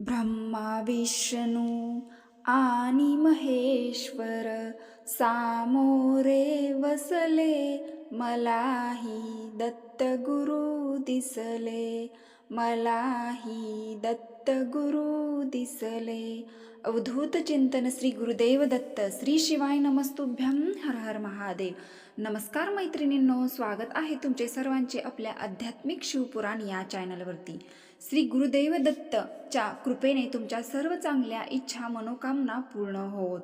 ब्रह्मा विष्णू आणि महेश्वर सामोरे वसले मलाही दत्त गुरु दिसले मलाही दत्त गुरु दिसले. अवधूत चिंतन श्री गुरुदेव दत्त श्री शिवाय नमस्तुभ्यं हर हर महादेव. नमस्कार मैत्रिणींनो स्वागत आहे तुमचे सर्वांचे आपल्या आध्यात्मिक शिवपुराण या चॅनलवरती श्री गुरुदेव दत्तच्या कृपेने तुमच्या सर्व चांगल्या इच्छा मनोकामना पूर्ण होत.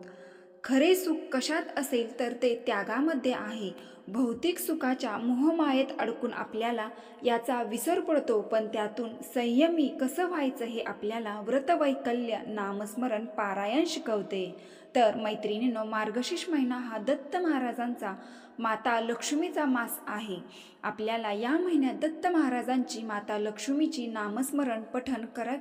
खरे सुख कशात असेल तर ते त्यागामध्ये आहे. भौतिक सुखाच्या मोहमायेत अडकून आपल्याला याचा विसर पडतो पण त्यातून संयमी कसं व्हायचं हे आपल्याला व्रतवैकल्य नामस्मरण पारायण शिकवते. तर मैत्रिणींनो मार्गशीर्ष महिना हा दत्त महाराजांचा माता लक्ष्मीचा मास आहे. आपल्याला या महिन्यात दत्त महाराजांची माता लक्ष्मीची नामस्मरण पठण करत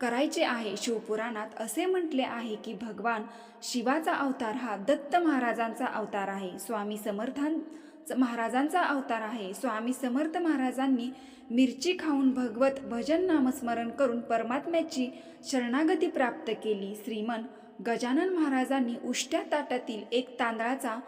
करायचे आहे. शिवपुराणात असे म्हटले आहे की भगवान शिवाचा अवतार हा दत्त महाराजांचा अवतार आहे. स्वामी समर्थां महाराजांचा अवतार आहे. स्वामी समर्थ महाराजांनी मिरची खाऊन भगवत भजन नामस्मरण करून परमात्म्याची शरणागती प्राप्त केली. श्रीमन गजानन महाराजांनी उष्ट्या ताटातील एक तांदळाचा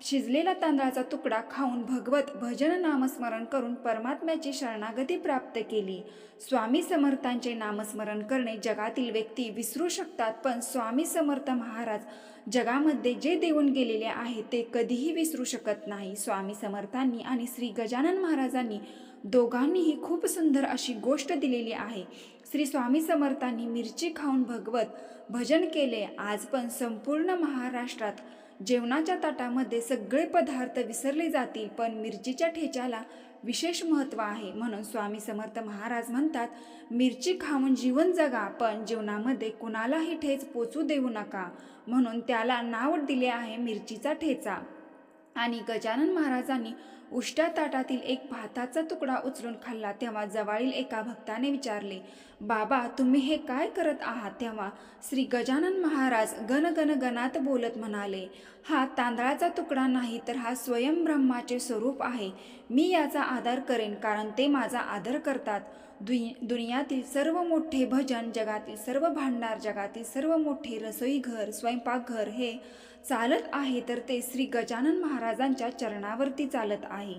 शिजलेला तांदळाचा तुकडा खाऊन भगवत भजन नामस्मरण करून परमात्म्याची शरणागती प्राप्त केली. स्वामी समर्थांचे नामस्मरण करणे जगातील व्यक्ती विसरू शकतात पण स्वामी समर्थ महाराज जगामध्ये जे देऊन गेलेले आहे ते कधीही विसरू शकत नाही. स्वामी समर्थांनी आणि श्री गजानन महाराजांनी दोघांनीही खूप सुंदर अशी गोष्ट दिलेली आहे. श्री स्वामी समर्थांनी मिरची खाऊन भगवत भजन केले. आज पण संपूर्ण महाराष्ट्रात जेवणाच्या ताटामध्ये सगळे पदार्थ विसरले जातील पण मिरचीच्या ठेच्याला विशेष महत्त्व आहे म्हणून स्वामी समर्थ महाराज म्हणतात मिरची खाऊन जीवन जगा पण जीवनामध्ये कुणालाही ठेच पोचू देऊ नका. म्हणून त्याला नाव दिले आहे मिरचीचा ठेचा. आणि गजानन महाराजांनी उष्ट्या ताटातील एक भाताचा तुकडा उचलून खाल्ला तेव्हा जवळील एका भक्ताने विचारले बाबा तुम्ही हे काय करत आहात? तेव्हा श्री गजानन महाराज गण गण बोलत म्हणाले हा तांदळाचा तुकडा नाही तर हा स्वयं ब्रह्माचे स्वरूप आहे. मी याचा आदर करेन कारण ते माझा आदर करतात. दुई दुनियातील सर्व मोठे भजन जगातील सर्व भांडार जगातील सर्व मोठे रसोईघर स्वयंपाकघर हे चालत आहे तर ते श्री गजानन महाराजांच्या चरणावरती चालत आहे.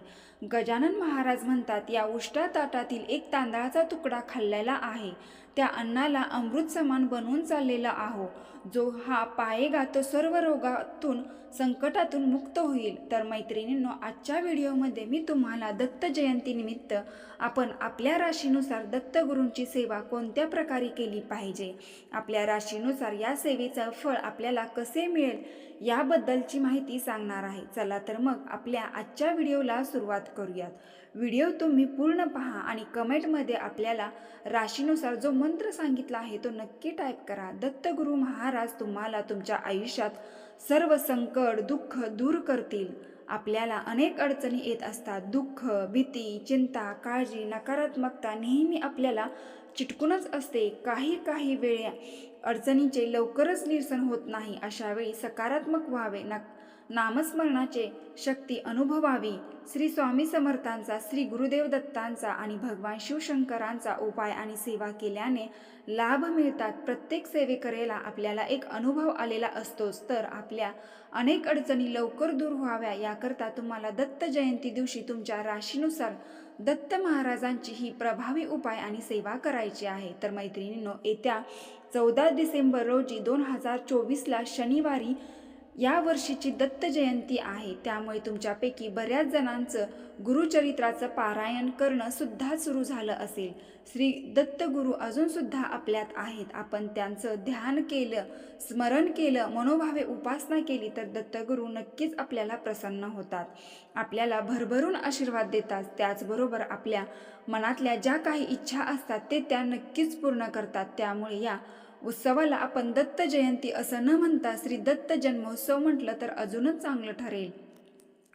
गजानन महाराज म्हणतात या उष्ट्या ताटातील एक तांदळाचा तुकडा खाल्लेला आहे. त्या अन्नाला अमृत समान बनवून चाललेला आहो. जो हा पायेगा तो सर्व रोगातून संकटातून मुक्त होईल. तर मैत्रिणींनो आजच्या व्हिडिओमध्ये मी तुम्हाला दत्त जयंतीनिमित्त आपण आपल्या राशीनुसार दत्तगुरूंची सेवा कोणत्या प्रकारे केली पाहिजे? आपल्या राशीनुसार या सेवेचं फळ आपल्याला कसे मिळेल? याबद्दलची माहिती सांगणार आहे. चला तर मग आपल्या आजच्या व्हिडिओला सुरुवात करूयात. व्हिडिओ तुम्ही पूर्ण पहा आणि कमेंटमध्ये आपल्याला राशीनुसार जो मंत्र सांगितला आहे तो नक्की टाईप करा. दत्तगुरू महाराज तुम्हाला तुमच्या आयुष्यात सर्व संकट दुःख दूर करतील. आपल्याला अनेक अडचणी येत असतात. दुःख भीती चिंता काळजी नकारात्मकता नेहमी आपल्याला चिटकूनच असते. काही काही वेळे अडचणीचे लवकरच निरसन होत नाही. अशावेळी सकारात्मक व्हावे. ना नामस्मरणाचे शक्ती अनुभवावी. श्री स्वामी समर्थांचा श्री गुरुदेव दत्तांचा आणि भगवान शिवशंकरांचा उपाय आणि सेवा केल्याने लाभ मिळतात. प्रत्येक सेवेकरेला आपल्याला एक अनुभव आलेला असतोच. तर आपल्या अनेक अडचणी लवकर दूर व्हाव्या याकरता तुम्हाला दत्त जयंती दिवशी तुमच्या राशीनुसार दत्त महाराजांची ही प्रभावी उपाय आणि सेवा करायची आहे. तर मैत्रिणींनो येत्या चौदा डिसेंबर रोजी दोन हजार चोवीसला शनिवारी या वर्षीची दत्त जयंती आहे. त्यामुळे तुमच्यापैकी बऱ्याच जणांचं गुरुचरित्राचं पारायण करणं सुद्धा सुरू झालं असेल. श्री दत्तगुरू अजूनसुद्धा आपल्यात आहेत. आपण त्यांचं ध्यान केलं स्मरण केलं मनोभावे उपासना केली तर दत्तगुरू नक्कीच आपल्याला प्रसन्न होतात. आपल्याला भरभरून आशीर्वाद देतात. त्याचबरोबर आपल्या मनातल्या ज्या काही इच्छा असतात ते त्या नक्कीच पूर्ण करतात. त्यामुळे या उत्सवाला आपण दत्त जयंती असं न म्हणता श्री दत्त जन्मोत्सव म्हटलं तर अजूनच चांगलं ठरेल.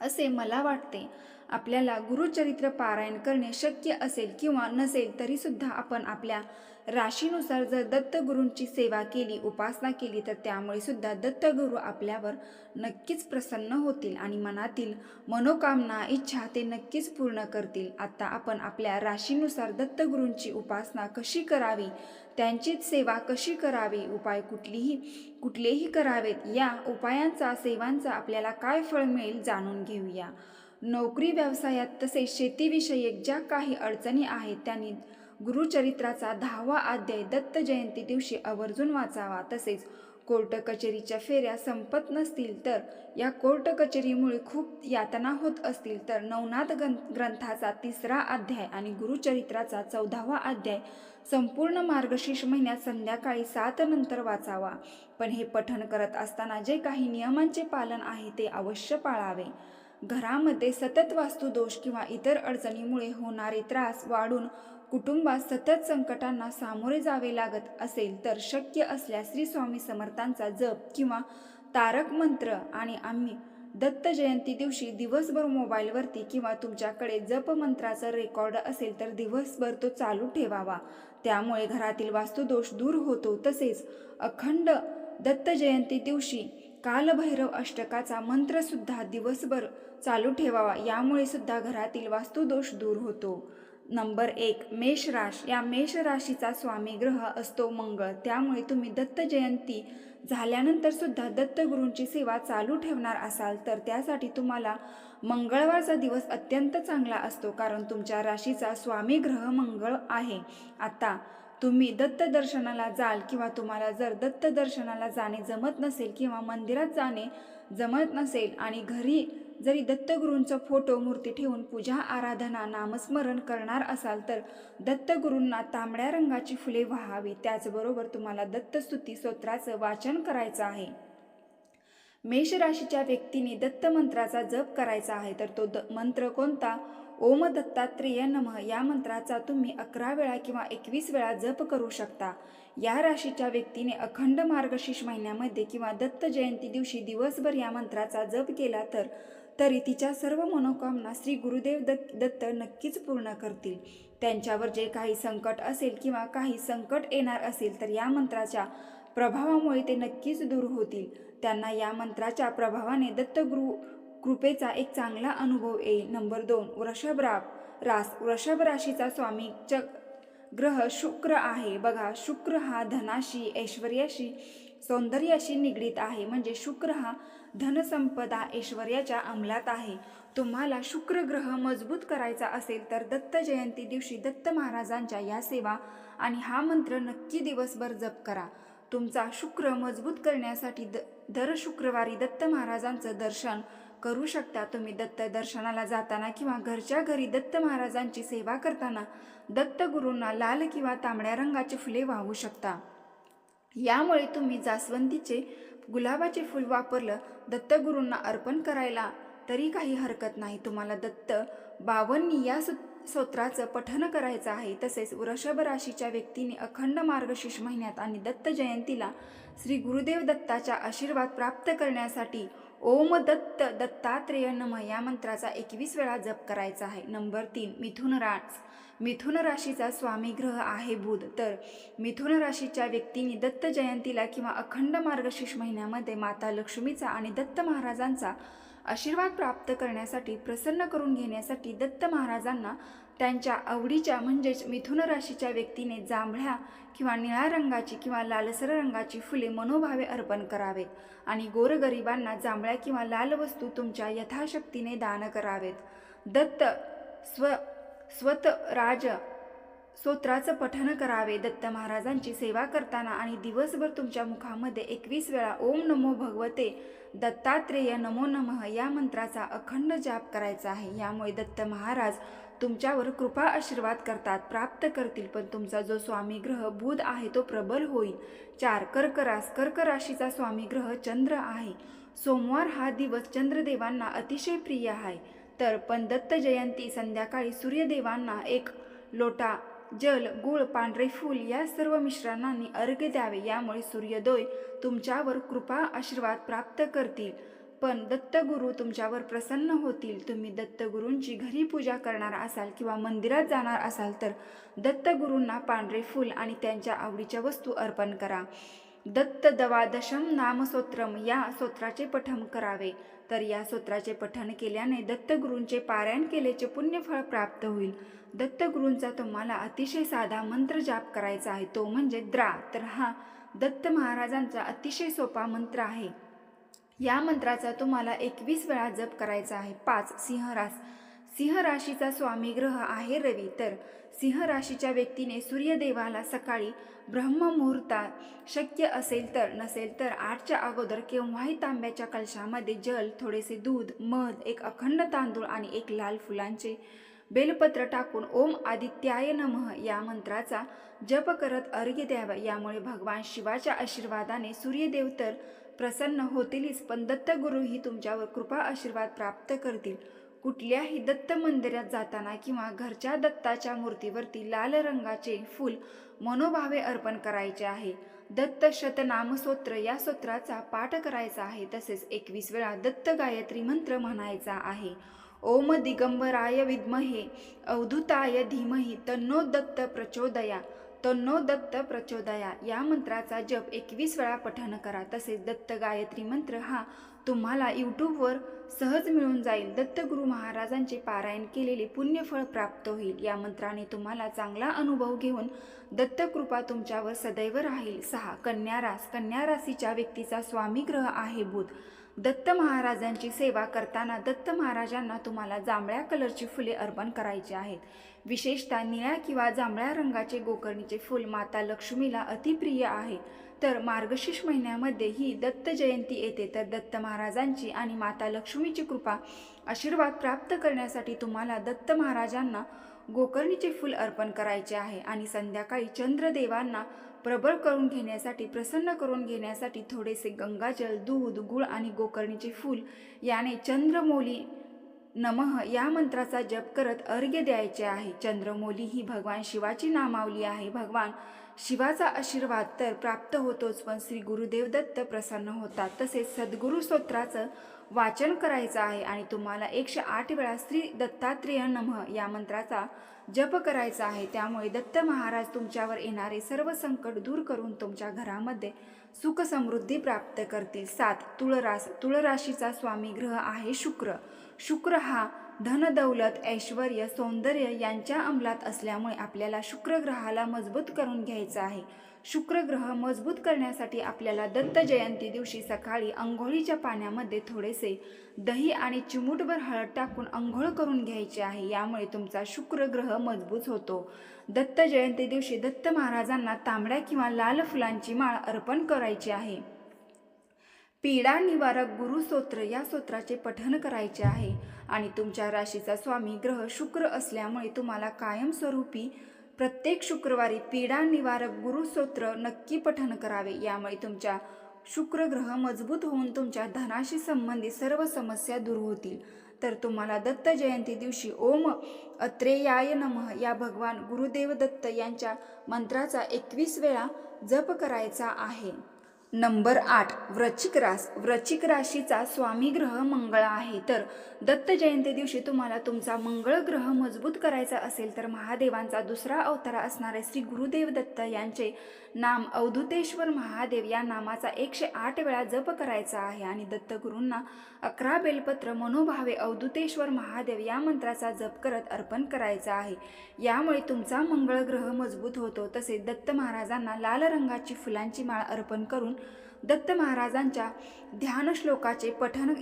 असे मला वाटते. आपल्याला गुरुचरित्र पारायण करणे शक्य असेल किंवा नसेल तरीसुद्धा आपण आपल्या राशीनुसार जर दत्तगुरूंची सेवा केली उपासना केली तर त्यामुळे सुद्धा दत्तगुरू आपल्यावर नक्कीच प्रसन्न होतील आणि मनातील मनोकामना इच्छा ते नक्कीच पूर्ण करतील. आता आपण आपल्या राशीनुसार दत्तगुरूंची उपासना कशी करावी त्यांची सेवा कशी करावी उपाय कुठलीही कुठलेही करावेत या उपायांचा सेवांचा आपल्याला काय फळ मिळेल जाणून घेऊया. नोकरी व्यवसायात तसेच शेतीविषयक ज्या काही अडचणी आहेत त्यांनी गुरुचरित्राचा दहावा अध्याय दत्त जयंती दिवशी आवर्जून वाचावा. तसेच कोर्ट कचेरीच्या फेऱ्या संपत नसतील तर या कोर्ट कचेरीमुळे खूप यातना होत असतील तर नवनाथ ग्रं ग्रंथाचा तिसरा अध्याय आणि गुरुचरित्राचा चौदावा अध्याय संपूर्ण मार्गशीर्ष महिन्यात संध्याकाळी सात नंतर वाचावा. पण हे पठण करत असताना जे काही नियमांचे पालन आहे ते अवश्य पाळावे. घरामध्ये सतत वास्तुदोष किंवा इतर अडचणीमुळे होणारे त्रास वाढून कुटुंबात सतत संकटांना सामोरे जावे लागत असेल तर शक्य असल्यास श्री स्वामी समर्थांचा जप किंवा तारक मंत्र आणि आम्ही दत्त जयंती दिवशी दिवसभर मोबाईलवरती किंवा तुमच्याकडे जप मंत्राचं रेकॉर्ड असेल तर दिवसभर तो चालू ठेवावा. त्यामुळे घरातील वास्तुदोष दूर होतो. तसेच अखंड दत्त जयंती दिवशी कालभैरव अष्टकाचा मंत्रसुद्धा दिवसभर चालू ठेवावा. यामुळे सुद्धा घरातील वास्तुदोष दूर होतो. नंबर एक मेष राश या मेष राशीचा स्वामी ग्रह असतो मंगळ. त्यामुळे तुम्ही दत्त जयंती झाल्यानंतर सुद्धा दत्तगुरूंची सेवा चालू ठेवणार असाल तर त्यासाठी तुम्हाला मंगळवारचा दिवस अत्यंत चांगला असतो कारण तुमच्या राशीचा स्वामी ग्रह मंगळ आहे. आता तुम्ही दत्त दर्शनाला जाल किंवा तुम्हाला जर दत्त दर्शनाला जाणे जमत नसेल किंवा मंदिरात जाणे जमत नसेल आणि घरी जरी दत्तगुरूंचा फोटो मूर्ती ठेवून पूजा आराधना नामस्मरण करणार असाल तर दत्तगुरूंना तांबड्या रंगाची फुले व्हावी. त्याचबरोबर तुम्हाला दत्तस्तुती स्तोत्राचं वाचन करायचं आहे. मेष राशीच्या व्यक्तीने दत्त मंत्राचा जप करायचा आहे. तर तो द मंत्र कोणता? ओम दत्तात्रेय नमः. या मंत्राचा तुम्ही अकरा वेळा किंवा एकवीस वेळा जप करू शकता. या राशीच्या व्यक्तीने अखंड मार्गशीर्ष महिन्यामध्ये किंवा दत्त जयंती दिवशी दिवसभर या मंत्राचा जप केला तर तरी तिच्या सर्व मनोकामना श्री गुरुदेव दत्त दत्त नक्कीच पूर्ण करतील. त्यांच्यावर जे काही संकट असेल किंवा काही संकट येणार असेल तर या मंत्राच्या प्रभावामुळे ते नक्कीच दूर होतील. त्यांना या मंत्राच्या प्रभावाने दत्तगुरु कृपेचा एक चांगला अनुभव येईल. नंबर दोन वृषभराब रास वृषभ राशीचा स्वामी च ग्रह शुक्र आहे. बघा शुक्र हा धनाशी ऐश्वर्याशी सौंदर्याशी निगडीत आहे. म्हणजे शुक्र हा धनसंपदा ऐश्वर्याच्या अंमलात आहे. तुम्हाला शुक्र ग्रह मजबूत करायचा असेल तर दत्त जयंती दिवशी दत्त महाराजांच्या या सेवा आणि हा मंत्र नक्की दिवसभर जप करा. तुमचा शुक्र मजबूत करण्यासाठी द दर शुक्रवारी दत्त महाराजांचं दर्शन करू शकता. तुम्ही दत्त दर्शनाला जाताना किंवा घरच्या घरी दत्त महाराजांची सेवा करताना दत्तगुरूंना लाल किंवा तांबड्या रंगाची फुले वाहू शकता. यामुळे तुम्ही जास्वंदीचे गुलाबाचे फूल वापरलं दत्तगुरूंना अर्पण करायला तरी काही हरकत नाही. तुम्हाला दत्त बावन्नी या स्तोत्राचं पठन करायचं आहे. तसेच वृषभ राशीच्या व्यक्तीने अखंड मार्गशीर्ष महिन्यात आणि दत्त जयंतीला श्री गुरुदेव दत्ताचा आशीर्वाद प्राप्त करण्यासाठी ओम दत्त दत्तात्रेय नम या मंत्राचा एकवीस वेळा जप करायचा आहे. नंबर तीन मिथुन राज. मिथुन राशीचा स्वामी ग्रह आहे बुध. तर मिथुन राशीच्या व्यक्तींनी दत्त जयंतीला किंवा अखंड मार्गशीर्ष महिन्यामध्ये माता लक्ष्मीचा आणि दत्त महाराजांचा आशीर्वाद प्राप्त करण्यासाठी प्रसन्न करून घेण्यासाठी दत्त महाराजांना त्यांच्या आवडीच्या म्हणजेच मिथुन राशीच्या व्यक्तीने जांभळ्या किंवा निळ्या रंगाची किंवा लालसर रंगाची फुले मनोभावे अर्पण करावेत आणि गोरगरिबांना जांभळ्या किंवा लाल वस्तू तुमच्या यथाशक्तीने दान करावेत. दत्त स्व स्वत राज स्तोत्राचं पठण करावे. दत्त महाराजांची सेवा करताना आणि दिवसभर तुमच्या मुखामध्ये एकवीस वेळा ओम नमो भगवते दत्तात्रेय नमो नमः या मंत्राचा अखंड जाप करायचा आहे. यामुळे दत्त महाराज तुमच्यावर कृपा आशीर्वाद करतात प्राप्त करतील. पण तुमचा जो स्वामी ग्रह बुध आहे तो प्रबल होईल. चार कर्क रास कर्क राशीचा स्वामी ग्रह चंद्र आहे. सोमवार हा दिवस चंद्रदेवांना अतिशय प्रिय आहे. तर पण दत्त जयंती संध्याकाळी सूर्यदेवांना एक लोटा जल गुळ पांढरे फूल या सर्व मिश्रणांनी अर्घ्य द्यावे. यामुळे सूर्योदय तुमच्यावर कृपा आशीर्वाद प्राप्त करतील. पण दत्तगुरू तुमच्यावर प्रसन्न होतील. तुम्ही दत्तगुरूंची घरी पूजा करणार असाल किंवा मंदिरात जाणार असाल तर दत्तगुरूंना पांढरे फूल आणि त्यांच्या आवडीच्या वस्तू अर्पण करा. दत्त दवादशम नामस्तोत्रम या स्तोत्राचे पठन करावे. तर या स्तोत्राचे पठण केल्याने दत्तगुरूंचे पारायण केल्याचे पुण्यफळ प्राप्त होईल. दत्तगुरूंचा तुम्हाला अतिशय साधा मंत्र जाप करायचा आहे. तो म्हणजे द्रा. तर हा दत्त महाराजांचा अतिशय सोपा मंत्र आहे. या मंत्राचा तुम्हाला एकवीस वेळा जप करायचा आहे. पाच सिंहरास सिंह राशीचा स्वामी ग्रह आहे रवी. तर सिंह राशीच्या व्यक्तीने सूर्यदेवाला सकाळी ब्रह्ममुहूर्तात शक्य असेल तर नसेल तर आठच्या अगोदर केव्हाही तांब्याच्या कलशामध्ये जल थोडेसे दूध मध एक अखंड तांदूळ आणि एक लाल फुलांचे बेलपत्र टाकून ओम आदित्याय नमः या मंत्राचा जप करत अर्घ्य द्यावा. यामुळे भगवान शिवाच्या आशीर्वादाने सूर्यदेव तर प्रसन्न होतीलच पण दत्तगुरूही तुमच्यावर कृपा आशीर्वाद प्राप्त करतील. कुठल्याही दत्त मंदिरात जाताना किंवा घरच्या दत्ताच्या मूर्तीवरती लाल रंगाचे फूल मनोभावे अर्पण करायचे आहे. दत्त शतनामस्तोत्र या स्तोत्राचा पाठ करायचा आहे तसेच एकवीस वेळा दत्त गायत्री मंत्र म्हणायचा आहे. ओम दिगंबराय विद्महे अवधूताय धीमहि तन्नो दत्त प्रचोदया तन्नो दत्त प्रचोदया या मंत्राचा जप एकवीस वेळा पठण करा. तसेच दत्त गायत्री मंत्र हा तुम्हाला यूट्यूबवर सहज मिळून जाईल. दत्तगुरू महाराजांचे पारायण केलेले पुण्यफळ प्राप्त होईल. या मंत्राने तुम्हाला चांगला अनुभव घेऊन दत्तकृपा तुमच्यावर सदैव राहील. सहा. कन्यारास कन्या राशीच्या व्यक्तीचा स्वामी ग्रह आहे बुध. दत्त महाराजांची सेवा करताना दत्त महाराजांना तुम्हाला जांभळ्या कलरची फुले अर्पण करायची आहेत. विशेषतः निळ्या किंवा जांभळ्या रंगाचे गोकर्णीचे फूल माता लक्ष्मीला अतिप्रिय आहेत तर मार्गशीर्ष महिन्यामध्ये ही दत्त जयंती येते. तर दत्त महाराजांची आणि माता लक्ष्मीची कृपा आशीर्वाद प्राप्त करण्यासाठी तुम्हाला दत्त महाराजांना गोकर्णीचे फूल अर्पण करायचे आहे आणि संध्याकाळी चंद्रदेवांना प्रबळ करून घेण्यासाठी प्रसन्न करून घेण्यासाठी थोडेसे गंगाजल दूध गुळ आणि गोकर्णीचे फूल याने चंद्रमौली नमः या मंत्राचा जप करत अर्घ्य द्यायचे आहे. चंद्रमौली ही भगवान शिवाची नामावली आहे. भगवान शिवाचा आशीर्वाद तर प्राप्त होतोच पण श्री गुरुदेव दत्त प्रसन्न होतात. तसेच सद्गुरु स्तोत्राचं वाचन करायचं आहे आणि तुम्हाला एकशे आठ वेळा श्री दत्तात्रेय नमः या मंत्राचा जप करायचा आहे. त्यामुळे दत्त महाराज तुमच्यावर येणारे सर्व संकट दूर करून तुमच्या घरामध्ये सुख समृद्धी प्राप्त करतील. सात तुळरास तुळराशीचा स्वामी ग्रह आहे शुक्र. शुक्र हा धनदौलत ऐश्वर सौंदर्य यांच्या अंमलात असल्यामुळे आपल्याला शुक्र ग्रहाला मजबूत करून घ्यायचं आहे. शुक्र ग्रह मजबूत करण्यासाठी आपल्याला दत्त जयंती दिवशी सकाळी अंघोळीच्या पाण्यामध्ये थोडेसे दही आणि चिमूटभर हळद टाकून अंघोळ करून घ्यायचे आहे. यामुळे तुमचा शुक्र ग्रह मजबूत होतो. दत्त जयंती दिवशी दत्त महाराजांना तांबड्या किंवा लाल फुलांची माळ अर्पण करायची आहे. पीडा निवारक गुरुसोत्र या सूत्राचे पठन करायचे आहे. आणि तुमच्या राशीचा स्वामी ग्रह शुक्र असल्यामुळे तुम्हाला कायमस्वरूपी प्रत्येक शुक्रवारी पीडा निवारक गुरुसूत्र नक्की पठन करावे. यामुळे तुमच्या शुक्र ग्रह मजबूत होऊन तुमच्या धनाशी संबंधित सर्व समस्या दूर होतील. तर तुम्हाला दत्त जयंती दिवशी ओम अत्रेयाय नमः या भगवान गुरुदेव दत्त यांच्या मंत्राचा एकवीस वेळा जप करायचा आहे. नंबर आठ व्रचिक रास व्रचिक राशीचा स्वामी ग्रह मंगळ आहे. तर दत्त जयंती दिवशी तुम्हाला तुमचा मंगळ ग्रह मजबूत करायचा असेल तर महादेवांचा दुसरा अवतार असणारे श्री गुरुदेव दत्त. यांचे नाम अवधुतेश्वर महादेव. या नामाचा एकशे आठ वेळा जप करायचा आहे. आणि दत्तगुरूंना अकरा बेलपत्र मनोभावे अवधुतेश्वर महादेव या मंत्राचा जप करत अर्पण करायचा आहे. यामुळे तुमचा मंगळ ग्रह मजबूत होतो. तसेच दत्त महाराजांना लाल रंगाची फुलांची माळ अर्पण करून दत्त महाराजांच्या ध्यान श्लोकाचे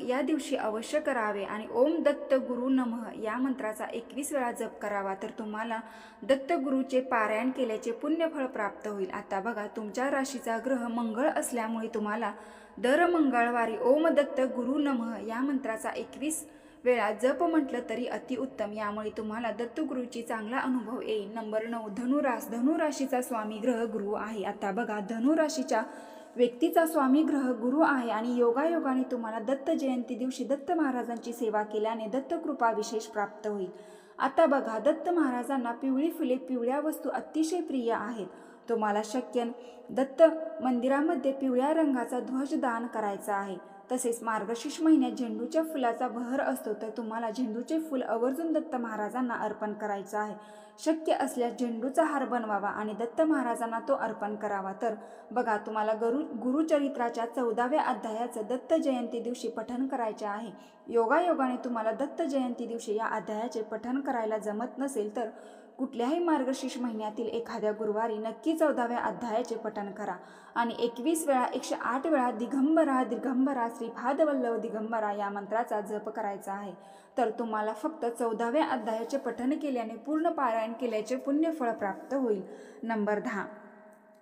या दिवशी अवश्य करावे आणि ओम दत्त गुरु नमः या मंत्राचा एकवीस वेळा जप करावा. तर तुम्हाला दत्तगुरूचे पारायण केल्याचे पुण्यफळ प्राप्त होईल. आता बघा तुमच्या राशीचा ग्रह मंगळ असल्यामुळे तुम्हाला दर मंगळवारी ओम दत्त गुरु नमः या मंत्राचा एकवीस वेळा जप म्हटलं तरी अतिउत्तम यामुळे तुम्हाला दत्तगुरूची चांगला अनुभव येईल. नंबर नऊ धनुरास. धनुराशीचा स्वामी ग्रह गुरु आहे. आता बघा धनुराशीच्या व्यक्तीचा स्वामी ग्रह गुरु आहे आणि योगायोगाने तुम्हाला दत्त जयंती दिवशी दत्त महाराजांची सेवा केल्याने दत्तकृपा विशेष प्राप्त होईल. आता बघा दत्त महाराजांना पिवळी फुले पिवळ्या वस्तू अतिशय प्रिय आहेत. तुम्हाला शक्य दत्त मंदिरामध्ये पिवळ्या रंगाचा ध्वज दान करायचा आहे. तसेच मार्गशीर्ष महिन्यात झेंडूच्या फुलाचा बहर असतो तर तुम्हाला झेंडूचे फूल आवर्जून दत्त महाराजांना अर्पण करायचं आहे. शक्य असल्यास झेंडूचा हार बनवावा आणि दत्त महाराजांना तो अर्पण करावा. तर बघा तुम्हाला गुरु गुरुचरित्राच्या चौदाव्या अध्यायाचं दत्त जयंती दिवशी पठण करायचे आहे. योगायोगाने तुम्हाला दत्त जयंती दिवशी या अध्यायाचे पठण करायला जमत नसेल तर कुठल्याही मार्गशीर्ष महिन्यातील एखाद्या गुरुवारी नक्की चौदाव्या अध्यायाचे पठण करा. आणि एकवीस वेळा एकशे आठ वेळा दिगंबरा दिगंबरा श्रीपादवल्लभ दिगंबरा या मंत्राचा जप करायचा आहे. तर तुम्हाला फक्त चौदाव्या अध्यायाचे पठण केल्याने पूर्ण पारायण केल्याचे पुण्यफळ प्राप्त होईल. नंबर दहा.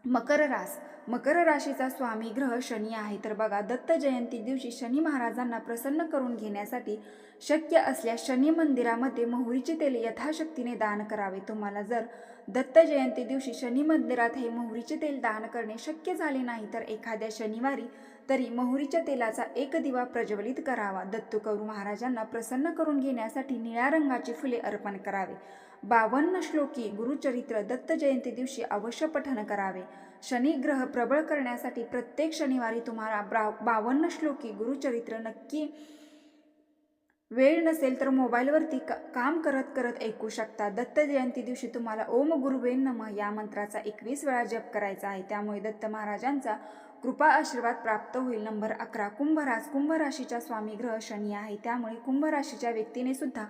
मकर रास. मकर राशीचा स्वामी ग्रह शनी आहे. तर बघा दत्त जयंती दिवशी शनी महाराजांना प्रसन्न करून घेण्यासाठी शक्य असल्यास शनी मंदिरामध्ये मोहरीचे तेल यथाशक्तीने दान करावे. तुम्हाला जर दत्त जयंती दिवशी शनी मंदिरात हे मोहरीचे तेल दान करणे शक्य झाले नाही तर एखाद्या शनिवारी तरी मोहरीच्या तेलाचा एक दिवा प्रज्वलित करावा. दत्तुकरू महाराजांना प्रसन्न करून घेण्यासाठी निळ्या रंगाची फुले अर्पण करावे. बावन्न श्लोकी गुरुचरित्र दत्त जयंती दिवशी अवश्य पठण करावे. शनिग्रह प्रबळ करण्यासाठी प्रत्येक शनिवारी तुम्हाला ब्रा बावन्न श्लोकी गुरुचरित्र नक्की वेळ नसेल तर मोबाईलवरती का काम करत करत ऐकू शकता. दत्त जयंती दिवशी तुम्हाला ओम गुरुवे नम या मंत्राचा एकवीस वेळा जप करायचा आहे. त्यामुळे दत्त महाराजांचा कृपा आशीर्वाद प्राप्त होईल. नंबर अकरा कुंभराज कुंभराशीचा स्वामी ग्रह शनी आहे. त्यामुळे कुंभ राशीच्या व्यक्तीने सुद्धा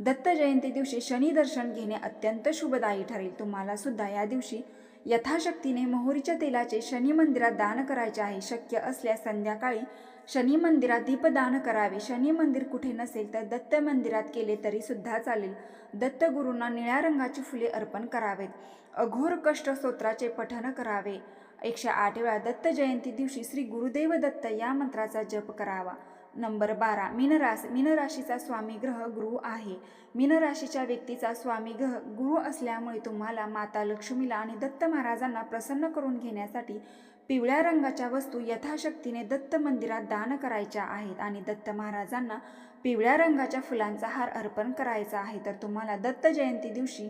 दत्त जयंती दिवशी शनी दर्शन घेणे अत्यंत शुभदायी ठरेल. तुम्हाला सुद्धा या दिवशी यथाशक्तीने मोहरीच्या तेलाचे शनी मंदिरात दान करायचे आहे. शक्य असल्यास संध्याकाळी शनी मंदिरात दीपदान करावे. शनी मंदिर कुठे नसेल तर दत्त मंदिरात केले तरी सुद्धा चालेल. दत्तगुरूंना निळ्या रंगाची फुले अर्पण करावेत. अघोर कष्ट स्तोत्राचे पठन करावे. एकशे आठ वेळा दत्त जयंती दिवशी श्री गुरुदेव दत्त या मंत्राचा जप करावा. नंबर बारा. मीनरास मीनराशीचा स्वामी ग्रह गुरु आहे. मीनराशीच्या व्यक्तीचा स्वामी ग्रह गुरु असल्यामुळे तुम्हाला माता लक्ष्मीला आणि दत्त महाराजांना प्रसन्न करून घेण्यासाठी पिवळ्या रंगाच्या वस्तू यथाशक्तीने दत्त मंदिरात दान करायच्या आहेत आणि दत्त महाराजांना पिवळ्या रंगाच्या फुलांचा हार अर्पण करायचा आहे. तर तुम्हाला दत्त जयंती दिवशी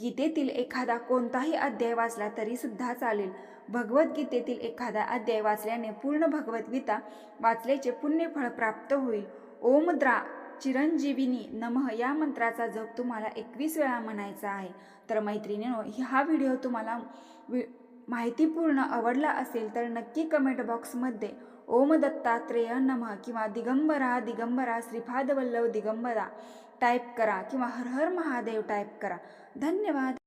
गीतेतील एखादा कोणताही अध्याय वाचला तरी सुद्धा चालेल. भगवद्गीतेतील एखादा अध्याय वाचल्याने पूर्ण भगवद्गीता वाचल्याचे पुण्यफळ प्राप्त होईल. ओम द्रा चिरंजीविनी नमः या मंत्राचा जप तुम्हाला एकवीस वेळा म्हणायचा आहे. तर मैत्रिणीनो हा व्हिडिओ तुम्हाला वि माहितीपूर्ण आवडला असेल तर नक्की कमेंट बॉक्समध्ये ओम दत्तात्रेय नमः किंवा दिगंबरा दिगंबरा श्रीपादवल्लभ दिगंबरा टाईप करा किंवा हर हर महादेव टाईप करा. धन्यवाद.